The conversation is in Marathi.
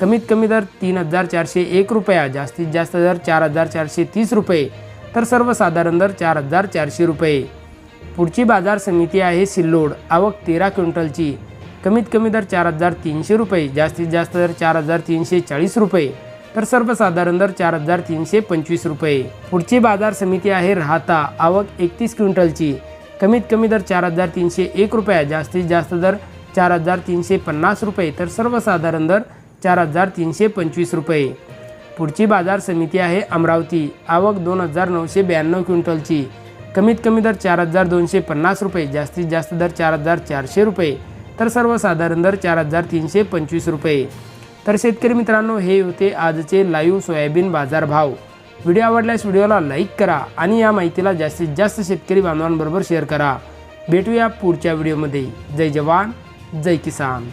कमीत कमी दर तीन हजार चारशे एक रुपया जास्तीत जास्त दर चार हजार चारशे तीस रुपये तर सर्वसाधारण दर चार हजार चारशे रुपये. पुढची बाजार समिती आहे सिल्लोड आवक तेरा क्विंटलची. कमीत कमी दर चार हजार तीनशे रुपये जास्तीत जास्त दर चार हजार तीनशे चाळीस रुपये तर सर्वसाधारण दर चार हजार तीनशे पंचवीस रुपये. पुढची बाजार समिती आहे राहता आवक एकतीस क्विंटलची. कमीत कमी दर चार हजार तीनशे एक रुपया जास्तीत जास्त दर चार हजार तीनशे पन्नास रुपये तर सर्वसाधारण दर चार हजार तीनशे पंचवीस रुपये. पुढची बाजार समिती आहे अमरावती. आवक दोन हजार नऊशे ब्याण्णव क्विंटलची. कमीत कमी दर चार हजार दोनशे पन्नास रुपये जास्तीत जास्त दर चार हजार चारशे रुपये तर सर्वसाधारण दर चार हजार तीनशे पंचवीस रुपये. तर शेतकरी मित्रांनो हे होते आजचे लाईव्ह सोयाबीन बाजार भाव व्हिडिओ आवडल्यास व्हिडिओला लाईक करा आणि या माहितीला जास्तीत जास्त शेतकरी बांधवांबरोबर शेअर करा. भेटूया पुढच्या व्हिडिओमध्ये. जय जवान जय किसान.